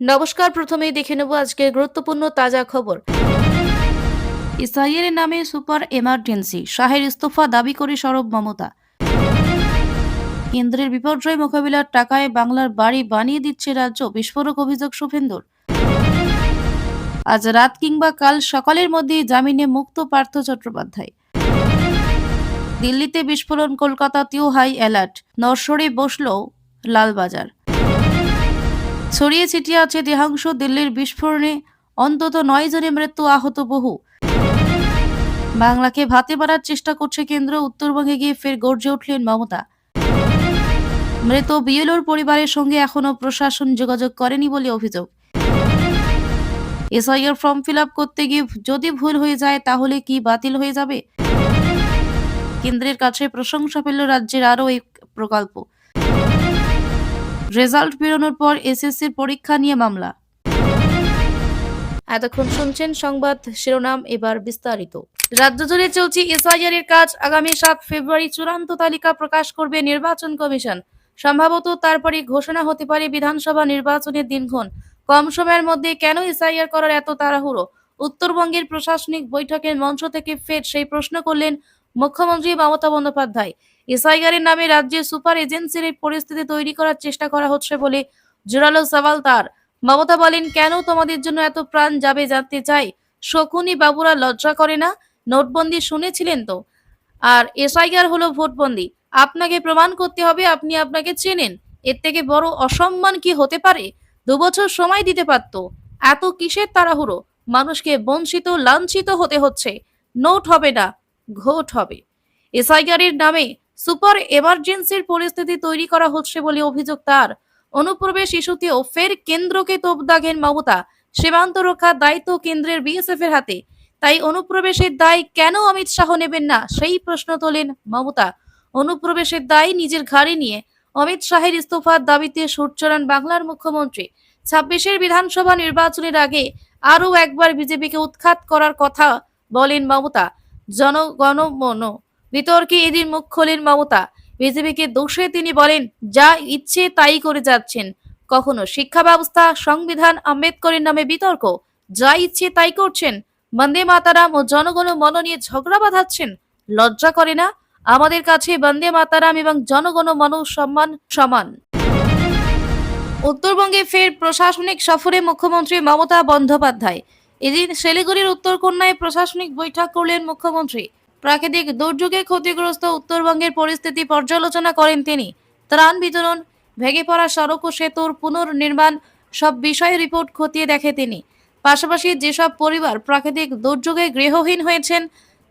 নমস্কার, প্রথমেই দেখে নেব আজকের গুরুত্বপূর্ণ তাজা খবর। ইসরায়েলের নামে সুপার এমার্জেন্সি, শাহের ইস্তফা দাবি করে সরব মমতা। কেন্দ্রের বিপর্যয় মোকাবিলার টাকায় বাংলার বাড়ি বানিয়ে দিচ্ছে রাজ্য, বিস্ফোরক অভিযোগ শুভেন্দুর। আজ রাত কিংবা কাল সকালের মধ্যেই জামিনে মুক্ত পার্থ চট্টোপাধ্যায়। দিল্লিতে বিস্ফোরণ কলকাতাতেও হাই অ্যালার্ট, নরসরে বসল লালবাজার। ছড়িয়ে ছিটিয়ে আছে দেহাংশ দিল্লির বিস্ফোরণে। অন্তত নয় জনের মৃত্যু আহত বহু। বাংলাকে ভাতে পারার চেষ্টা করছে কেন্দ্র। উত্তরবঙ্গে গিয়ে ফের গর্জে উঠলেন মমতা। মৃত বিএলওর পরিবারের সঙ্গে এখনও প্রশাসন যোগাযোগ করেনি বলে অভিযোগ। এসআইআর ফর্ম ফিল করতে গিয়ে যদি ভুল হয়ে যায়, তাহলে কি বাতিল হয়ে যাবে? কেন্দ্রের কাছে প্রশংসা পেল রাজ্যের আরও এই প্রকল্প। রেজাল্ট বেরোনোর পর এসএসসির পরীক্ষা নিয়ে মামলা। এতক্ষণ শুনছেন সংবাদ শিরোনাম, এবার বিস্তারিত। রাজ্য জুড়ে চলছে এসআইআর এর কাজ। আগামী সাত ফেব্রুয়ারি চূড়ান্ত তালিকা প্রকাশ করবে নির্বাচন কমিশন। সম্ভবত তারপরে ঘোষণা হতে পারে বিধানসভা নির্বাচনের দিনক্ষণ। কম সময়ের মধ্যে কেন এসআইআর করার এত তাড়াহুড়ো? উত্তরবঙ্গের প্রশাসনিক বৈঠকের মঞ্চ থেকে ফের সেই প্রশ্ন করলেন মুখ্যমন্ত্রী মমতা বন্দ্যোপাধ্যায়। এসআইআর নামে রাজ্যে সুপার এজেন্সির এই পরিস্থিতি তৈরি করার চেষ্টা করা হচ্ছে বলে জোরালো সওয়াল তার। মমতা বলেন, কেন তোমাদের জন্য এত প্রাণ যাবে জানতে চাই? শকুনি বাবুরা লজ্জা করে না? নোটবন্দি শুনেছিলেন তো? আর এসআইআর হলো ভোটবন্দি। আপনাকে প্রমাণ করতে হবে, আপনি আপনাকে চেনেন। এর থেকে বড় অসম্মান কি হতে পারে? দুবছর সময় দিতে পারত। এত কিসের তাড়াহুড়ো? মানুষকে বঞ্চিত, লাঞ্ছিত হতে হচ্ছে। নোট হবে না। ঘোট হবে। এসআইআর এর নামে সুপার এমার্জেন্সির পরিস্থিতি তৈরি করা হচ্ছে বলে অভিযোগ তার। অনুপ্রবেশ ইস্যুতেও ফের কেন্দ্রকে তোপ দাগেন মমতা। সীমান্ত রক্ষার দায়িত্ব কেন্দ্রের বিএসএফ এর হাতে। তাই অনুপ্রবেশের দায় কেন অমিত শাহ নেবেন না, সেই প্রশ্ন তোলেন মমতা। অনুপ্রবেশের দায় নিজের ঘাড়ে নিয়ে অমিত শাহের ইস্তফার দাবিতে সুর চড়ান বাংলার মুখ্যমন্ত্রী। ছাব্বিশের বিধানসভা নির্বাচনের আগে আরও একবার বিজেপিকে উৎখাত করার কথা বলেন মমতা। জনগণমন বিতর্কে এদিন মুখ খোলেন মমতা। বিজেপিকে দোষে তিনি বলেন, যা ইচ্ছে তাই করে যাচ্ছেন। কখনো শিক্ষা ব্যবস্থা সংবিধান, আম্বেদকরের নামে বিতর্ক, যা ইচ্ছে তাই করছেন। বন্দে মাতারাম ও জনগণ মন নিয়ে ঝগড়া বাঁধাচ্ছেন। লজ্জা করে না? আমাদের কাছে বন্দে মাতারাম এবং জনগণ মন সম্মান সমান। উত্তরবঙ্গে ফের প্রশাসনিক সফরে মুখ্যমন্ত্রী মমতা বন্দ্যোপাধ্যায়। এদিন শিলিগুড়ির উত্তরকন্যায় প্রশাসনিক বৈঠক করলেন মুখ্যমন্ত্রী। প্রাকৃতিক দুর্যোগে ক্ষতিগ্রস্ত উত্তরবঙ্গের পরিস্থিতি পর্যালোচনা করেন তিনি। ত্রাণ বিতরণ, ভেঙে পড়া সড়ক ও সেতুর পুনর্নির্মাণ সব বিষয়ে রিপোর্ট খতিয়ে দেখে তিনি। পাশাপাশি যেসব পরিবার প্রাকৃতিক দুর্যোগে গৃহহীন হয়েছেন,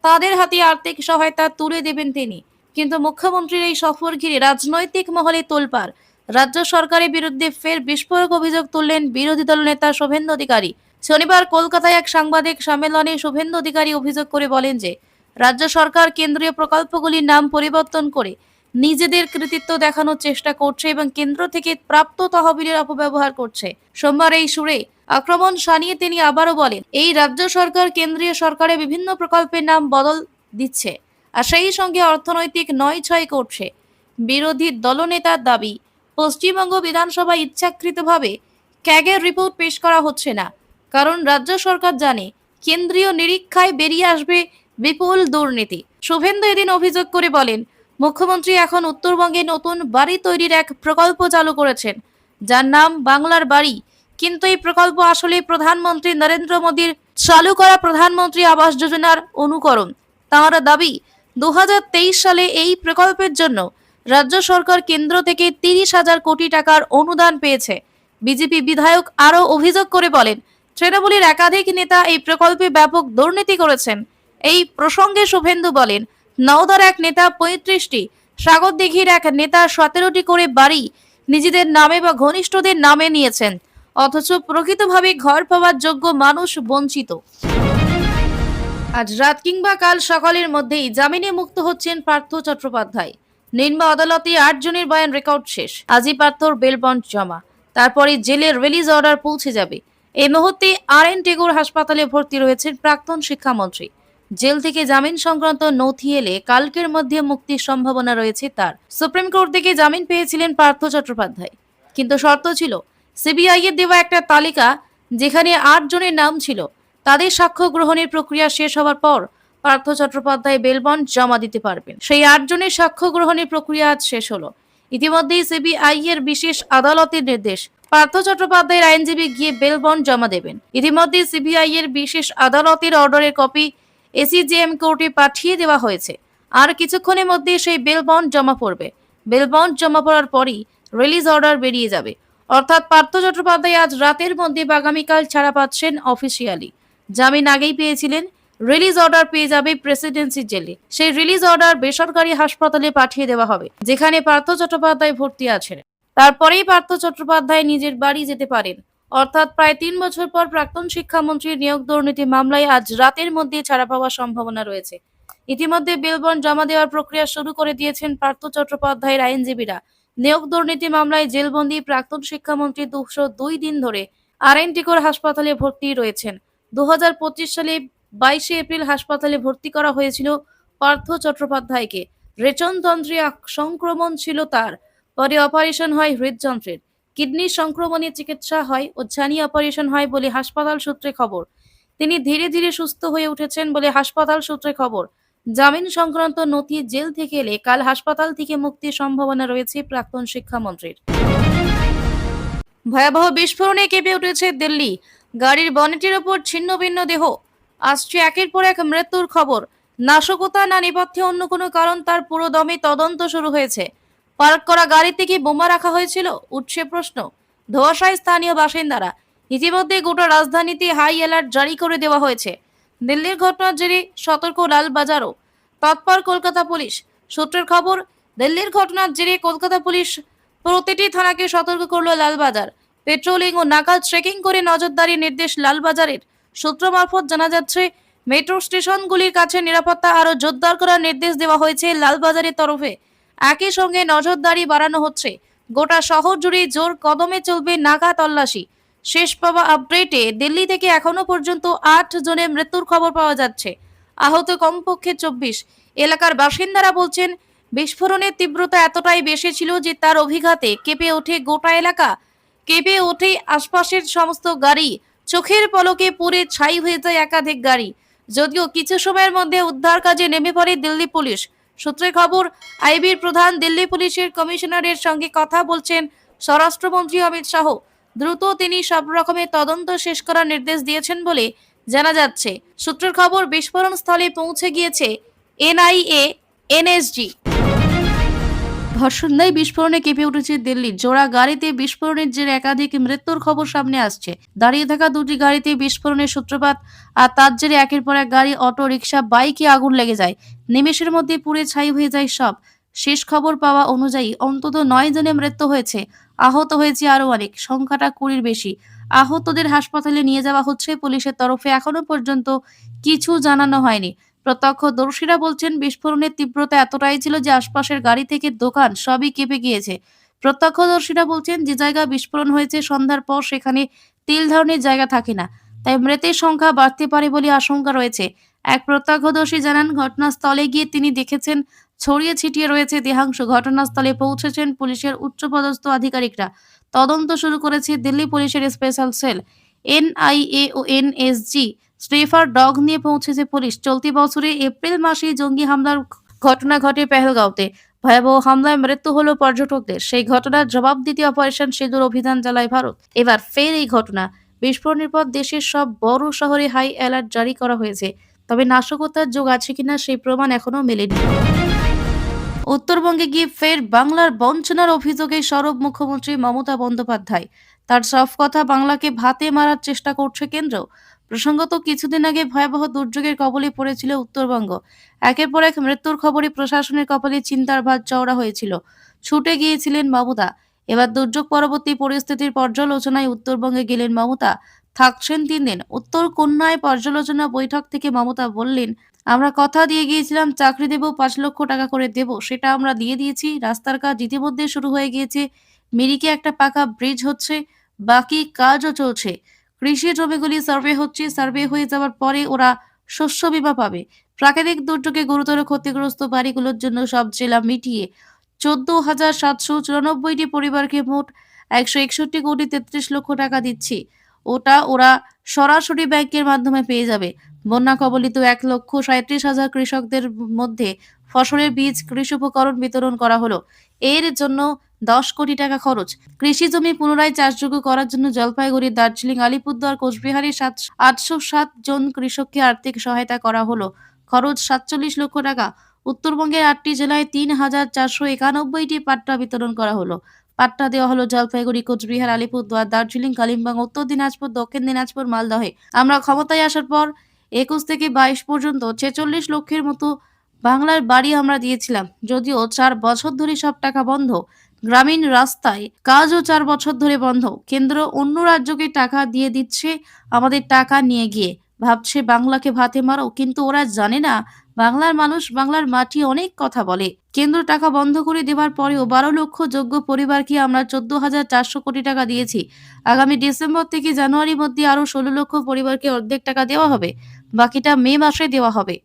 তাদের হাতে আর্থিক সহায়তা তুলে দেবেন তিনি। কিন্তু মুখ্যমন্ত্রীর এই সফর ঘিরে রাজনৈতিক মহলে তোলপাড়। রাজ্য সরকারের বিরুদ্ধে ফের বিস্ফোরক অভিযোগ তুললেন বিরোধী দল নেতা শুভেন্দু অধিকারী। শনিবার কলকাতায় এক সাংবাদিক সম্মেলনে শুভেন্দু অধিকারী অভিযোগ করে বলেন যে, রাজ্য সরকার কেন্দ্রীয় প্রকল্পগুলির নাম পরিবর্তন করে নিজেদের কৃতিত্ব দেখানোর চেষ্টা করছে এবং কেন্দ্র থেকে প্রাপ্ত তহবিলের অপব্যবহার করছে। সোমবার এই সুরে আক্রমণ সানিয়ে তিনি আবারও বলেন, এই রাজ্য সরকার কেন্দ্রীয় সরকারের বিভিন্ন প্রকল্পের নাম বদল দিচ্ছে আর সেই সঙ্গে অর্থনৈতিক নয় ছয় করছে। বিরোধী দলনেতার দাবি, পশ্চিমবঙ্গ বিধানসভায় ইচ্ছাকৃতভাবে ক্যাগের রিপোর্ট পেশ করা হচ্ছে না। কারণ রাজ্য সরকার জানে কেন্দ্রীয় নিরীক্ষায় বেরিয়ে আসবে বিপুল দুর্নীতি। শুভেন্দু এদিন অভিযোগ করে বলেন, মুখ্যমন্ত্রী এখন উত্তরবঙ্গে নতুন বাড়ি তৈরির এক প্রকল্প চালু করেছেন। যার নাম বাংলার বাড়ি। কিন্তু এই প্রকল্প আসলে প্রধানমন্ত্রী নরেন্দ্র মোদীর চালু করা প্রধানমন্ত্রী আবাস যোজনার অনুকরণ। তাঁর দাবি দু হাজার তেইশ সালে এই প্রকল্পের জন্য রাজ্য সরকার কেন্দ্র থেকে তিরিশ হাজার কোটি টাকার অনুদান পেয়েছে। বিজেপি বিধায়ক আরও অভিযোগ করে বলেন তৃণমূলের একাধিক নেতা এই প্রকল্পে ব্যাপক দুর্নীতি করেছেন। এই প্রসঙ্গে শুভেন্দু বলেন, নওদার এক নেতা পঁয়ত্রিশটি সাগরদিঘির এক নেতা সতেরোটি করে বাড়ি নিজেদের নামে বা ঘনিষ্ঠদের নামে নিয়েছেন, অথচ প্রকৃতভাবে ঘর পাওয়ার যোগ্য মানুষ বঞ্চিত। আজ রাত কিংবা কাল সকালের মধ্যেই জামিনে মুক্ত হচ্ছেন পার্থ চট্টোপাধ্যায়। নিম্ন আদালতে আট জনের বয়ান রেকর্ড শেষ। আজই পার্থর বেলবন্ড জমা। তারপরে জেলের রিলিজ অর্ডার পৌঁছে যাবে। এই মুহূর্তে আর এন টেগোর হাসপাতালে ভর্তি রয়েছেন প্রাক্তন শিক্ষামন্ত্রী। জেল থেকে জামিন সংক্রান্ত নথি এলে কালকের মধ্যে মুক্তির সম্ভাবনা রয়েছে তার। সুপ্রিম কোর্ট থেকে জামিন পেয়েছিলেন পার্থ চট্টোপাধ্যায়। কিন্তু শর্ত ছিল, সিবিআই এর দেওয়া একটা তালিকা যেখানে আট জনের নাম ছিল, তাদের সাক্ষ্য গ্রহণের প্রক্রিয়া শেষ হওয়ার পর পার্থ চট্টোপাধ্যায় বেলবন্ড জমা দিতে পারবেন। সেই আটজনের সাক্ষ্য গ্রহণের প্রক্রিয়া আজ শেষ হলো। ইতিমধ্যেই সিবিআই এর বিশেষ আদালতের নির্দেশ পার্থ চট্টোপাধ্যায়ের আইনজীবী গিয়ে বেল বন্ড জমা দেবেন। ইতিমধ্যে সিবিআই এর বিশেষ আদালতের অর্ডারের কপি এসিজেএম কোর্টে পাঠিয়ে দেওয়া হয়েছে। আর কিছুক্ষণের মধ্যে সেই বেল বন্ড জমা পড়বে। বেল বন্ড জমা পড়ার পরই রিলিজ অর্ডার বেরিয়ে যাবে। অর্থাৎ পার্থ চট্টোপাধ্যায় আজ রাতের মধ্যে আগামীকাল ছাড়া পাচ্ছেন অফিসিয়ালি জামিন আগেই পেয়েছিলেন। রিলিজ অর্ডার পেয়ে যাবে প্রেসিডেন্সি জেলে। সেই রিলিজ অর্ডার বেসরকারি হাসপাতালে পাঠিয়ে দেওয়া হবে, যেখানে পার্থ চট্টোপাধ্যায় ভর্তি আছেন। তারপরেই পার্থ চট্টোপাধ্যায় নিজের বাড়ি যেতে পারেন। অর্থাৎ প্রায় তিন বছর পর প্রাক্তন শিক্ষামন্ত্রীর নিয়োগ দুর্নীতি মামলায় আজ রাতের মধ্যে ছাড়া পাওয়ার সম্ভাবনা রয়েছে। ইতিমধ্যে বেলবন জমা দেওয়ার প্রক্রিয়া শুরু করে দিয়েছেন পার্থ চট্টোপাধ্যায়ের আইনজীবীরা। নিয়োগ দুর্নীতি মামলায় জেলবন্দি প্রাক্তন শিক্ষামন্ত্রী দুশো দুই দিন ধরে আরএনটিকোর হাসপাতালে ভর্তি রয়েছেন। দু হাজার পঁচিশ সালে বাইশে এপ্রিল হাসপাতালে ভর্তি করা হয়েছিল পার্থ চট্টোপাধ্যায়কে। রেচনতন্ত্রে সংক্রমণ ছিল তার। পরে অপারেশন হয় হৃদযন্ত্রের। কিডনি সংক্রমণের চিকিৎসা হয় ও ছানি অপারেশন হয় বলে হাসপাতাল সূত্রে খবর। তিনি ধীরে ধীরে সুস্থ হয়ে উঠেছেন বলে হাসপাতাল সূত্রে খবর। জামিন সংক্রান্ত নথি জেল থেকে এলে কাল হাসপাতাল থেকে মুক্তির সম্ভাবনা রয়েছে প্রাক্তন শিক্ষামন্ত্রীর। ভয়াবহ বিস্ফোরণে কেঁপে উঠেছে দিল্লি। গাড়ির বনেটের ওপর ছিন্ন ভিন্ন দেহ। আসছে একের পর এক মৃত্যুর খবর। নাশকতা না নেপথ্যে অন্য কোনো কারণ তার পুরো দমে তদন্ত শুরু হয়েছে। পার্ক করা গাড়িতে কি বোমা রাখা হয়েছিল? উঠছে প্রশ্ন। ধোয়াশায় স্থানীয় বাসিন্দারা। ইতিমধ্যে গোটা রাজধানীতে হাই অ্যালার্ট জারি করে দেওয়া হয়েছে। দিল্লির ঘটনার জেরে সতর্ক লালবাজারও। তৎপর কলকাতা পুলিশ। সূত্রের খবর, দিল্লির ঘটনার জেরে কলকাতা পুলিশ প্রতিটি থানাকে সতর্ক করল লালবাজার। পেট্রোলিং ও নাকাল ট্রেকিং করে নজরদারি নির্দেশ লালবাজারের। সূত্র মারফত জানা যাচ্ছে, মেট্রো স্টেশনগুলির কাছে নিরাপত্তা আরও জোরদার করার নির্দেশ দেওয়া হয়েছে লালবাজারের তরফে। একই সঙ্গে নজরদারি বাড়ানো হচ্ছে। গোটা শহর জুড়ে জোর কদমে চলবে নাগা তল্লাশি। শেষ পাওয়া আপডেটে দিল্লি থেকে এখনও পর্যন্ত আট জনের মৃত্যুর খবর পাওয়া যাচ্ছে। আহত কমপক্ষে চব্বিশ। এলাকার বাসিন্দারা বলছেন, বিস্ফোরণের তীব্রতা এতটাই বেশি ছিল যে তার অভিঘাতে কেঁপে ওঠে গোটা এলাকা। কেঁপে ওঠে আশপাশের সমস্ত গাড়ি। চোখের পলকে পুড়ে ছাই হয়ে যায় একাধিক গাড়ি। যদিও কিছু সময়ের মধ্যে উদ্ধার কাজে নেমে পড়ে দিল্লি পুলিশ। সূত্রে খবর, আইবির প্রধান দিল্লি পুলিশের কমিশনারের সঙ্গে কথা বলছেন স্বরাষ্ট্রমন্ত্রী অমিত শাহ। দ্রুত তিনি সব রকমের তদন্ত শেষ করার নির্দেশ দিয়েছেন বলে জানা যাচ্ছে। সূত্রের খবর বিস্ফোরণ স্থলে পৌঁছে গিয়েছে এনআইএ, এনএসজি। ধর্ষণদায়ী বিস্ফোরণে কেঁপে উঠেছে দিল্লি। জোড়া গাড়িতে বিস্ফোরণের জেরে একাধিক মৃত্যুর খবর সামনে আসছে। দাঁড়িয়ে থাকা দুটি গাড়িতে বিস্ফোরণের সূত্রপাত আর তার জেরে একের পর এক গাড়ি, অটো রিক্সা বাইকে আগুন লেগে যায়। নিমেষের মধ্যে পুড়ে ছাই হয়ে যায় সব। শেষ খবর পাওয়া অনুযায়ী অন্তত নয় জনের মৃত্যু হয়েছে। আহত হয়েছে আরও অনেক। সংখ্যাটা কুড়ির বেশি। আহতদের হাসপাতালে নিয়ে যাওয়া হচ্ছে পুলিশের তরফে। এখনও পর্যন্ত কিছু জানানো হয়নি। প্রত্যক্ষদর্শীরা বলছেন, বিস্ফোরণের তীব্রতা এতটাই ছিল যে আশপাশের গাড়ি থেকে দোকান সবই কেঁপে গিয়েছে। প্রত্যক্ষদর্শীরা বলছেন, যে জায়গা বিস্ফোরণ হয়েছে সন্ধ্যার পর সেখানে তিল ধরনের জায়গা থাকে না। তাই মৃতের সংখ্যা বাড়তে পারে বলে আশঙ্কা রয়েছে। এক প্রত্যক্ষদর্শী জানান, ঘটনাস্থলে গিয়ে তিনি দেখেছেন, ছড়িয়ে ছিটিয়ে রয়েছে দেহাংশ। ঘটনাস্থলে পৌঁছেছেন পুলিশের উচ্চপদস্থ আধিকারিকরা। তদন্ত শুরু করেছে দিল্লি পুলিশের স্পেশাল সেল, এনআইএ ও এনএসজি। স্ট্রেফার ডগ নিয়ে পৌঁছেছে পুলিশ। চলতি বছরে এপ্রিল মাসে জঙ্গি হামলার ঘটনা ঘটে পেহেলগাঁওতে। ভয়াবহ হামলায় মৃত্যু হলো পর্যটকদের। সেই ঘটনার জবাব দিতে অপারেশন সিঁদুর অভিযান চালায় ভারত। এবার ফের এই ঘটনা। বিস্ফোরণের পর দেশের সব বড় শহরে হাই অ্যালার্ট জারি করা হয়েছে। তবে নাশকতার যোগ আছে কিনা সেই প্রমাণ এখনও মেলেনি। উত্তরবঙ্গে গিয়ে ফের বাংলার বঞ্চনার অভিযোগে সরব মুখ্যমন্ত্রী মমতা বন্দ্যোপাধ্যায়। তার সব কথা বাংলাকে ভাতে মারার চেষ্টা করছে কেন্দ্র। প্রসঙ্গত কিছুদিন আগে ভয়াবহ দুর্যোগের কবলে পড়েছিল উত্তরবঙ্গ। একের পর এক মৃত্যুর খবরে প্রশাসনের কপালে চিন্তার ভাত চওড়া হয়েছিল। ছুটে গিয়েছিলেন মমতা। এবার দুর্যোগ পরবর্তী পরিস্থিতির পর্যালোচনায় উত্তরবঙ্গে গেলেন মমতা। থাকছেন তিন দিন। উত্তর কন্যায় পর্যালোচনা বৈঠক থেকে মমতা বললেন, আমরা কথা দিয়ে গিয়েছিলাম, চাকরি দেব, পাঁচ লক্ষ টাকা করে দেব, সেটা আমরা দিয়ে দিয়েছি। রাস্তার কাজ ইতিমধ্যে শুরু হয়ে গিয়েছে। মিরিকে একটা পাকা ব্রিজ হচ্ছে, বাকি কাজও চলছে। কৃষি জমিগুলি সার্ভে হচ্ছে, সার্ভে হয়ে যাওয়ার পরে ওরা শস্য বিমা পাবে। প্রাকৃতিক দুর্যোগে গুরুতর ক্ষতিগ্রস্ত বাড়িগুলোর জন্য সব জেলা মিটিয়ে চোদ্দ হাজার সাতশো চুরানব্বইটি পরিবারকে মোট একশো একষট্টি কোটি তেত্রিশ লক্ষ টাকা দিচ্ছি। ওটা ওরা সরাসরি ব্যাংকের মাধ্যমে পেয়ে যাবে। বন্যা কবলিত এক লক্ষ সাঁত্রিশ হাজার কৃষকদের মধ্যে ফসলের বীজ, কৃষি উপকরণ বিতরণ করা হলো। এর জন্য দশ কোটি টাকা খরচ। কৃষি জমি পুনরায় চাষযোগ্য করার জন্য জলপাইগুড়ি দার্জিলিং, আলিপুরদুয়ার, কোচবিহারের সাত, আটশো সাত জন কৃষককে আর্থিক সহায়তা করা হলো। খরচ সাতচল্লিশ লক্ষ টাকা। উত্তরবঙ্গের আটটি জেলায় তিন হাজার চারশো একানব্বইটি পাট্টা বিতরণ করা হলো। পাট্টা দেওয়া হলো জলপাইগুড়ি, কোচবিহার, আলিপুরদুয়ার, দার্জিলিং, কালিম্পং, উত্তর দিনাজপুর, দক্ষিণ দিনাজপুর, মালদহে। আমরা ক্ষমতায় আসার পর একুশ থেকে বাইশ পর্যন্ত ছেচল্লিশ লক্ষের মতো বাংলার বাড়ি আমরা দিয়েছিলাম। যদিও চার বছর ধরে সব টাকা বন্ধ। গ্রামীণ রাস্তায় কাজও চার বছর ধরে বন্ধ। কেন্দ্র অন্য রাজ্যকে টাকা দিয়ে দিচ্ছে আমাদের টাকা নিয়ে গিয়ে। ভাবছে বাংলাকে ভাতে মারো, কিন্তু ওরা জানে না, বাংলার মানুষ বাংলার মাটি অনেক কথা বলে। কেন্দ্র টাকা বন্ধ করে দেওয়ার পরেও বারো লক্ষ যোগ্য পরিবারকে আমরা চোদ্দ হাজার চারশো কোটি টাকা দিয়েছি। আগামী ডিসেম্বর থেকে জানুয়ারির মধ্যে আরও ষোলো লক্ষ পরিবারকে অর্ধেক টাকা দেওয়া হবে। বাকিটা মে মাসে দেওয়া হবে।